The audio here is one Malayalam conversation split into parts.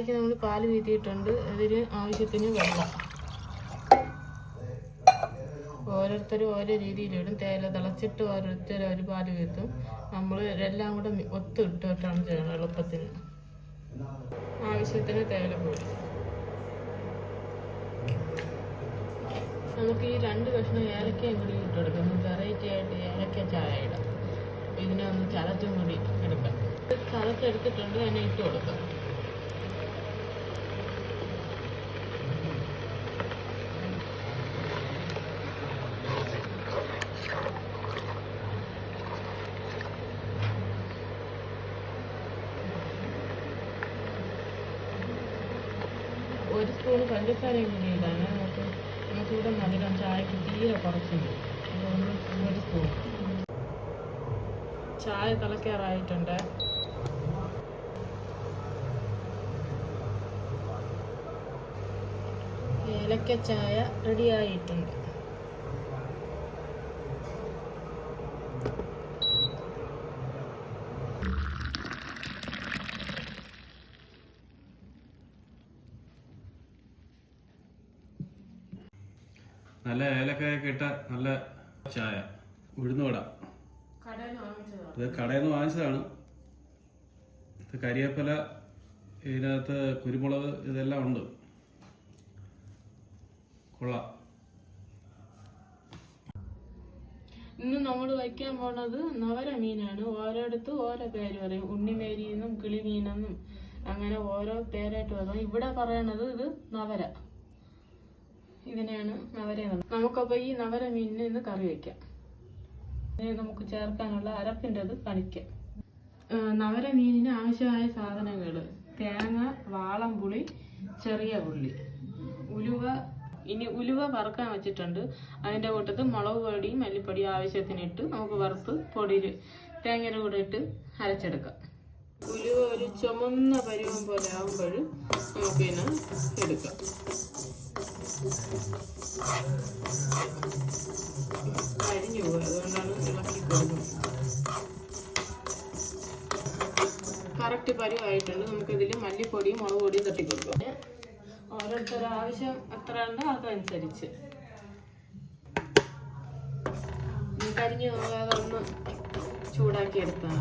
ചായക്ക് നമ്മൾ പാൽ വീത്തിയിട്ടുണ്ട് അതിന് ആവശ്യത്തിന് വെള്ളം. ഓരോരുത്തരും ഓരോ രീതിയിലിടും തേയില തിളച്ചിട്ട് ഓരോരുത്തർ ഒരു പാൽ വീത്തും. നമ്മൾ എല്ലാം കൂടെ ഒത്തിട്ടിട്ടാണ് ചെയ്യണം എളുപ്പത്തിന്. ആവശ്യത്തിന് തേയിലപ്പൊടി നമുക്ക് ഈ രണ്ട് കഷ്ണം ഏലക്കയും കൂടി ഇട്ട് കൊടുക്കാം. വെറൈറ്റി ആയിട്ട് ഏലക്ക ചായ ഇടാം. ഇതിനെ ഒന്ന് ചതച്ചും കൂടി എടുക്കാം. ചതച്ചെടുത്തിട്ടുണ്ട് അതിനെ ഇട്ട് കൊടുക്കാം ഒരു സ്പൂൺ പഞ്ചസാരയും കൂടി ഇടാണ് നമുക്ക് ഇവിടെ ചായക്ക് തീരെ കുറച്ചുണ്ട് അതുകൊണ്ട് ഒരു സ്പൂൺ ചായ തിളക്കാറായിട്ടുണ്ട് ഏലക്ക ചായ റെഡിയായിട്ടുണ്ട്. നല്ല ഏലക്കായൊക്കെ ഇട്ട നല്ല ചായ. ഉഴുന്ന് വട. ഇത് കടയിൽ നിന്ന് വാങ്ങിച്ചതാണ്. ഇത് കരിയേപ്പല ഇതിനകത്ത് കുരുമുളക് ഇതെല്ലാം ഉണ്ട്. കൊള്ളാം. ഇന്ന് നമ്മൾ വയ്ക്കാൻ പോണത് നവര മീനാണ് ഓരോടത്തും ഓരോ പേര് പറയും. ഉണ്ണിമേരിയെന്നും കിളിമീനെന്നും. അങ്ങനെ ഓരോ പേരായിട്ട് പറയും ഇവിടെ പറയണത് ഇത് നവര. ഇതിനെയാണ് നവര നമുക്കപ്പോൾ ഈ നവര മീനിനെ ഇന്ന് കറി വയ്ക്കാം നമുക്ക് ചേർക്കാനുള്ള അരപ്പിന്റെത് കാണിക്കാം നവര മീനിന് ആവശ്യമായ സാധനങ്ങൾ തേങ്ങ വാളംപുളി ചെറിയ ഉള്ളി. ഉലുവ ഇനി ഉലുവ വറുക്കാൻ വെച്ചിട്ടുണ്ട്. അതിന്റെ കൂട്ടത്ത് മുളക് പൊടിയും മല്ലിപ്പൊടിയും ആവശ്യത്തിന് ഇട്ട് നമുക്ക് വറുത്ത് പൊടിയിൽ തേങ്ങയുടെ കൂടെ ഇട്ട് അരച്ചെടുക്കാം. ഉലുവ ഒരു ചുമന്ന പരുവം പോലെ ആകുമ്പോൾ നമുക്ക് ഇതിനെ എടുക്കാം. അതുകൊണ്ടാണ് കറക്റ്റ് പരിവായിട്ടുണ്ട്. നമുക്കിതിൽ മല്ലിപ്പൊടിയും മുളക് പൊടിയും തട്ടി കൊടുക്കാം ഓരോരുത്തരുടെ ആവശ്യം എത്ര ഉണ്ടോ അതനുസരിച്ച് കരിഞ്ഞു പോകാതെ ഒന്ന് ചൂടാക്കി എടുത്താൽ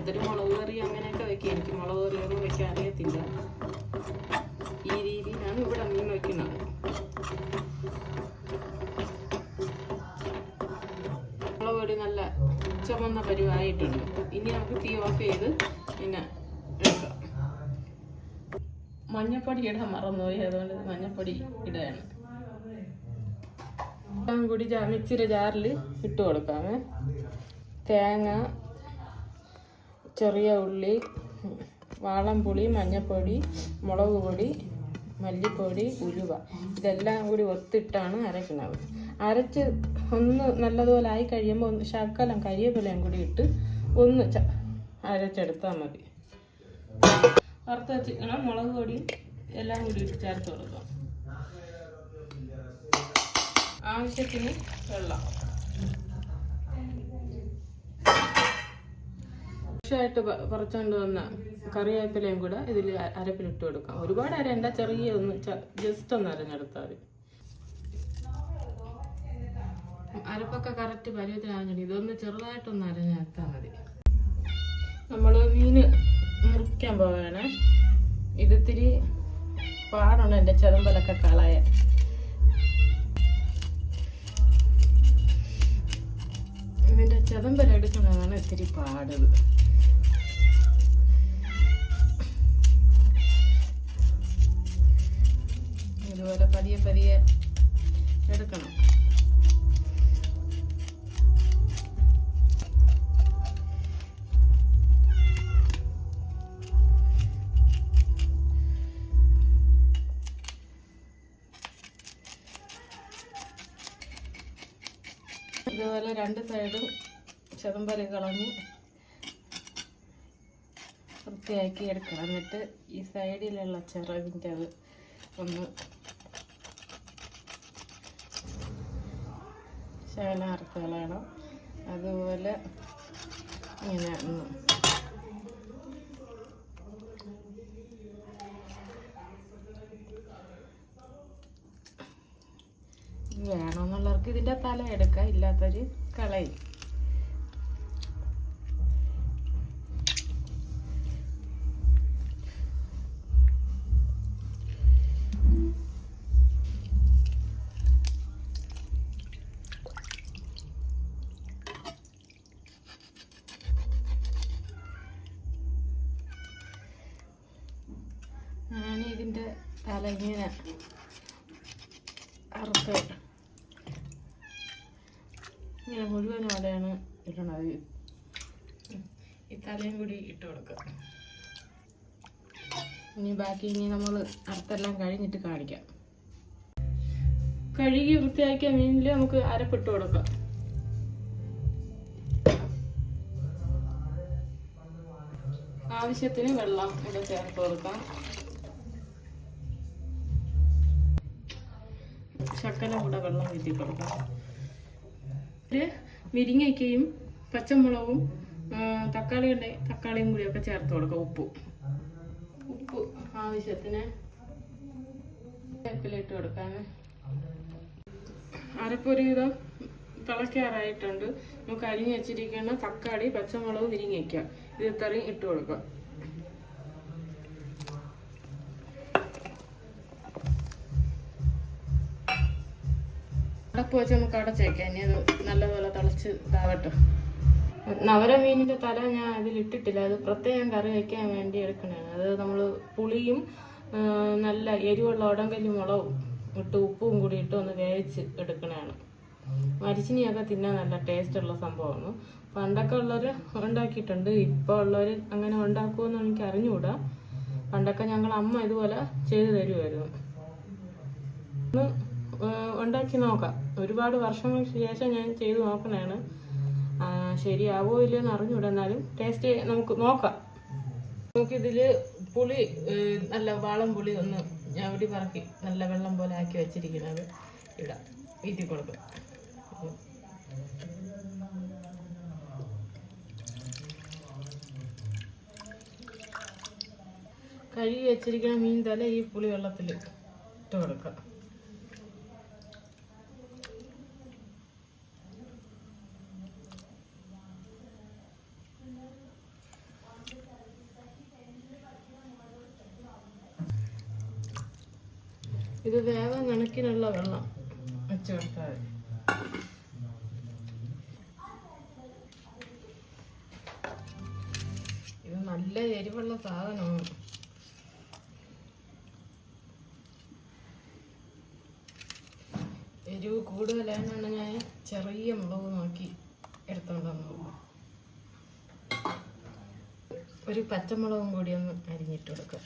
ഓരോരുത്തരും മുളക് കറി അങ്ങനെയൊക്കെ വെക്കും എനിക്ക് മുളക് കറിയൊന്നും വെക്കാൻ അറിയത്തില്ല. ഈ രീതിയിലാണ് ഇവിടെ മീൻ വയ്ക്കുന്നത് മുളക് പൊടി നല്ല ചുമന്ന പരിവായിട്ടുണ്ട്. ഇനി നമുക്ക് തീ ഓഫ് ചെയ്ത് പിന്നെ മഞ്ഞപ്പൊടി ഇടാൻ മറന്നുപോയി. അതുകൊണ്ട് മഞ്ഞപ്പൊടി ഇടുകയാണ്. കൂടി മിക്സിയുടെ ജാറിൽ ഇട്ട് കൊടുക്കാമേ തേങ്ങ ചെറിയ ഉള്ളി വാളംപുളി മഞ്ഞൾപ്പൊടി മുളക് പൊടി മല്ലിപ്പൊടി ഉലുവ. ഇതെല്ലാം കൂടി ഒത്തിട്ടാണ് അരക്കുന്നത്. അരച്ച് ഒന്ന് നല്ലതുപോലെ ആയി കഴിയുമ്പോൾ ഒന്ന് ശകലം കരിയപ്പിലയും കൂടി ഇട്ട് ഒന്ന് അരച്ചെടുത്താൽ മതി. വറുത്ത് വെച്ചിരിക്കണം മുളക് പൊടിയും എല്ലാം കൂടി ഇട്ട് ചേർത്ത് കൊടുക്കാം. ആവശ്യത്തിന് വെള്ളം. ഫ്രഷായിട്ട് കുറച്ചുകൊണ്ട് വന്ന കറിവേപ്പിലയും കൂടെ ഇതിൽ അരപ്പിലിട്ട് കൊടുക്കാം. ഒരുപാട് അരയണ്ട ചെറിയ ഒന്ന് ജസ്റ്റ് ഒന്ന് അരഞ്ഞെടുത്താൽ മതി. അരപ്പൊക്കെ കറക്റ്റ് പരുവത്തിനാകണം ഇതൊന്ന് ചെറുതായിട്ടൊന്ന് അരഞ്ഞെടുത്താൽ മതി. നമ്മൾ മീൻ മുറിക്കാൻ പോവുകയാണ് ഇതിത്തിരി പാടാണ് എന്റെ ചെറുമ്പലൊക്കെ കളയാൻ. ഇതിന്റെ ചെതമ്പല എടുക്കുന്നതാണ് ഇത്തിരി പാടത് ഇതുപോലെ പതിയെ പതിയെ എടുക്കണം. ഇതുപോലെ രണ്ട് സൈഡും ചെതമ്പൽ കളഞ്ഞ് വൃത്തിയാക്കി എടുക്കണം. എന്നിട്ട് ഈ സൈഡിലുള്ള ചിറകിന്റെ അത് ഒന്ന് ശകലം അതുപോലെ ഇങ്ങനെ വേണമെന്നുള്ളവർക്ക് ഇതിന്റെ തല എടുക്കാം ഇല്ലാത്തൊരു കളയും. ഇങ്ങനെ അറുത്ത് ഇങ്ങനെ മുഴുവൻ അവിടെയാണ് ഇടണത്. ഈ തലയും കൂടി ഇട്ട് കൊടുക്കുക. ഇനി ബാക്കി ഇനി നമ്മൾ അറുത്തെല്ലാം കഴിഞ്ഞിട്ട് കാണിക്കാം. കഴുകി വൃത്തിയാക്കിയ മീനിൽ നമുക്ക് അരപ്പിട്ട് കൊടുക്കാം. ആവശ്യത്തിന് വെള്ളം ഇവിടെ ചേർത്ത് കൊടുക്കാം. ശക്കല കൂടെ വെള്ളം വീട്ടി കൊടുക്കാം ഒരു മിരിങ്ങയ്ക്കയും പച്ചമുളകും തക്കാളി ഉണ്ടെങ്കിൽ തക്കാളിയും കൂടിയൊക്കെ ചേർത്ത് കൊടുക്കാം ഉപ്പ്. ഉപ്പ് ആവശ്യത്തിന് വേപ്പിലിട്ട് അരപ്പൊരു വിധം തിളയ്ക്കാറായിട്ടുണ്ട്. നമുക്ക് അരിഞ്ഞ് വെച്ചിരിക്കുന്ന തക്കാളി പച്ചമുളക് മിരിങ്ങയ്ക്ക ഇത് ഇത്രയും ഇട്ട് കൊടുക്കാം. അടപ്പ് വെച്ച് നമുക്ക് അടച്ചേക്കാം ഇനി അത് നല്ലപോലെ തിളച്ച് ഇതാവട്ടെ നവര മീനിന്റെ തല ഞാൻ അതിൽ ഇട്ടിട്ടില്ല. അത് പ്രത്യേകം കറി വയ്ക്കാൻ വേണ്ടി എടുക്കണേ അത് നമ്മൾ പുളിയും നല്ല എരിവുള്ള ഉടങ്കല്ലി മുളകും ഇട്ട് ഉപ്പും കൂടി ഇട്ട് ഒന്ന് വേവിച്ച് എടുക്കണതാണ്. മരിച്ചിനിയൊക്കെ തിന്നാൻ നല്ല ടേസ്റ്റ് ഉള്ള സംഭവമാണ്. പണ്ടൊക്കെ ഉള്ളവർ ഉണ്ടാക്കിയിട്ടുണ്ട്. ഇപ്പോൾ ഉള്ളവർ അങ്ങനെ ഉണ്ടാക്കുമെന്ന് എനിക്ക് അറിഞ്ഞുകൂടാ. പണ്ടൊക്കെ ഞങ്ങൾ അമ്മ ഇതുപോലെ ചെയ്തു തരുമായിരുന്നു ഉണ്ടാക്കി നോക്കാം. ഒരുപാട് വർഷങ്ങൾക്ക് ശേഷം ഞാൻ ചെയ്ത് നോക്കണേണ് ശരിയാവോ ഇല്ലയോ എന്ന് അറിഞ്ഞുവിടുന്നാലും ടേസ്റ്റ് നമുക്ക് നോക്കാം. നമുക്കിതിൽ പുളി നല്ല വാളം പുളി ഒന്ന് ഞാൻ ഇവിടെ പറക്കി നല്ല വെള്ളം പോലെ ആക്കി വെച്ചിരിക്കുന്നത് ഇടാം വീട്ടിൽ കൊടുക്കാം. കഴുകി വെച്ചിരിക്കുന്ന മീൻ തല ഈ പുളി വെള്ളത്തിൽ ഇട്ട് കൊടുക്കാം. ഇത് വേഗം കണക്കിനുള്ള വെള്ളം. വെച്ച് കൊടുത്താൽ മതി. ഇത് നല്ല എരിവുള്ള സാധനമാണ്. എരിവ് കൂടുതലായതുകൊണ്ട് ഞാൻ ചെറിയ മുളക് നോക്കി എടുത്തോണ്ട് വന്നു ഒരു പച്ചമുളകും കൂടി ഒന്ന് അരിഞ്ഞിട്ട് കൊടുക്കാം.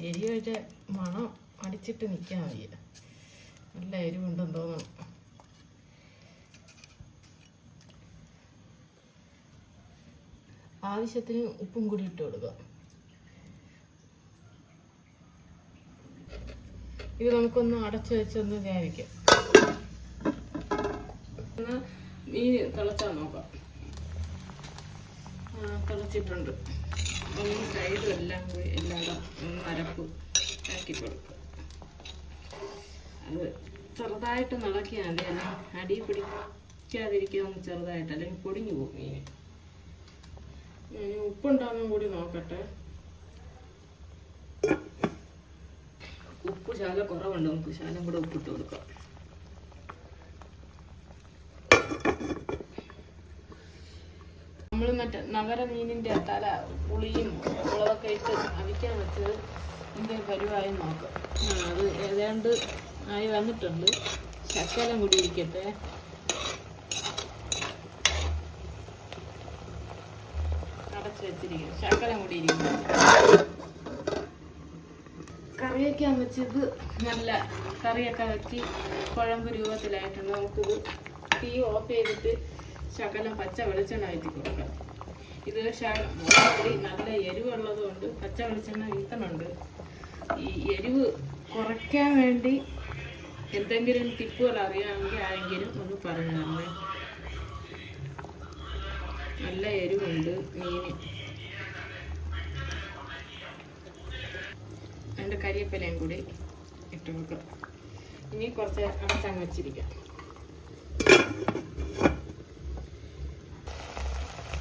എരിയൊക്കെ മണം അടിച്ചിട്ട് നിൽക്കാൻ വയ്യ. നല്ല എരിവുണ്ടെന്ന് തോന്നുന്നു ആവശ്യത്തിന് ഉപ്പും കൂടി ഇട്ട് കൊടുക്കുക. ഇത് നമുക്കൊന്ന് അടച്ചു വെച്ചൊന്ന് ഈ മീൻ തിളച്ചാൽ നോക്കാം. ആ, തിളച്ചിട്ടുണ്ട് ഈ സൈഡും എല്ലാം കൂടി എല്ലാവരും അരപ്പ് ആക്കി കൊടുക്കുക അത് ചെറുതായിട്ട് നിളക്കിയാൽ മതി അല്ലെങ്കിൽ അടി പിടിക്കാതിരിക്കാൻ ഒന്ന് ചെറുതായിട്ട് അല്ലെങ്കിൽ പൊടിഞ്ഞു പോകും മീൻ ഇനി ഉപ്പുണ്ടാകുന്ന കൂടി നോക്കട്ടെ. ഉപ്പ് ശാല കുറവുണ്ട് നമുക്ക് ശാലം കൂടെ ഉപ്പിട്ട് കൊടുക്കാം. നമ്മൾ മറ്റേ നഗര മീനിന്റെ തല പുളിയും മുളകൊക്കെ ഇട്ട് അവിക്കാൻ വെച്ചത് ഇതിന്റെ പരിവായി നോക്കാം. അത് ഏതാണ്ട് ആയി വന്നിട്ടുണ്ട്. ശക്കലം കൂടി ഇരിക്കട്ടെ. അടച്ചു വെച്ചിരിക്കുന്നു. ശക്കലം കൂടി ഇരിക്കുന്നു. കറിയൊക്കെ വെച്ചത് നല്ല കറിയൊക്കെ വെക്കി കുഴമ്പ് രൂപത്തിലായിട്ടുണ്ട്. നമുക്കിത് തീ ഓഫ് ചെയ്തിട്ട് ശകലം പച്ച വെളിച്ചെണ്ണ ആയിട്ട് കൊടുക്കാം ഇത് മുളകുപൊടി നല്ല എരിവുള്ളത് കൊണ്ട് പച്ച വെളിച്ചെണ്ണ വീത്തണുണ്ട് ഈ എരിവ് കുറയ്ക്കാൻ വേണ്ടി എന്തെങ്കിലും ടിപ്പുകൾ അറിയാമെങ്കിൽ ആരെങ്കിലും ഒന്ന് പറഞ്ഞു തന്നെ. നല്ല എരിവുണ്ട് മീന്. അതിന്റെ കരിയപ്പലയും കൂടി ഇട്ട് കൊടുക്കാം. ഇനി കുറച്ച് അടച്ചങ്ങ് വെച്ചിരിക്കാം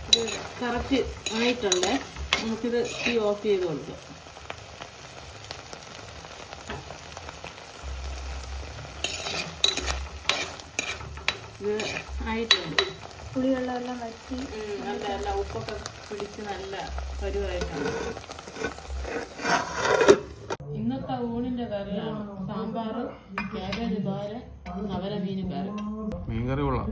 ഇത് കറക്റ്റ് ആയിട്ടുണ്ട്. നമുക്കിത് തീ ഓഫ് ചെയ്ത് കൊടുക്കാം. ഇത് ആയിട്ടുണ്ട്. പുളിവെള്ളമെല്ലാം വറ്റി ഉം, നല്ല നല്ല ഉപ്പൊക്കെ പിടിച്ച് നല്ല പരുവായിട്ടാണ് ഇന്നത്തെ ഊണിന്റെ കറിയാണ് സാമ്പാർ ക്യാബേജ് തോരൻ നവരമീൻ കറി. മീൻകറി കൊള്ളാം.